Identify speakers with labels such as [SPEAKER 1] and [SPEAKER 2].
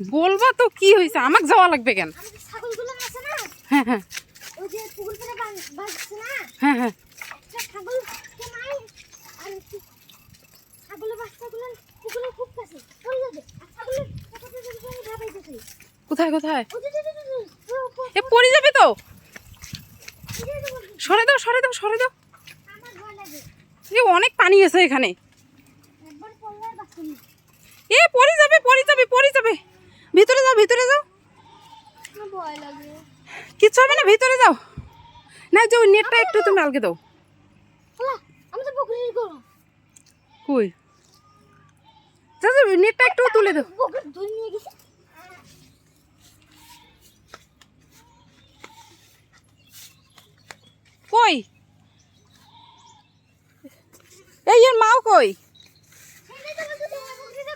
[SPEAKER 1] বলবা তো কি হয়েছে আমাকে যাওয়া লাগবে কেন? হ্যাঁ হ্যাঁ। হ্যাঁ কোথায় কোথায়? পড়ে যাবে তো? সরে দাও সরে দাও সরে দাও। এ, অনেক পানি আছে এখানে। এ, পড়ে যাবে পড়ে যাবে পড়ে যাবে। ভিতরে যাও ভিতরে যাও। কিচ্ছু হবে না, ভিতরে যাও। না যে ওই নেটটা একটু তুমি আলগে দাও। কই? নেটটা একটু তুলে দাও। কই? এই মাও কই?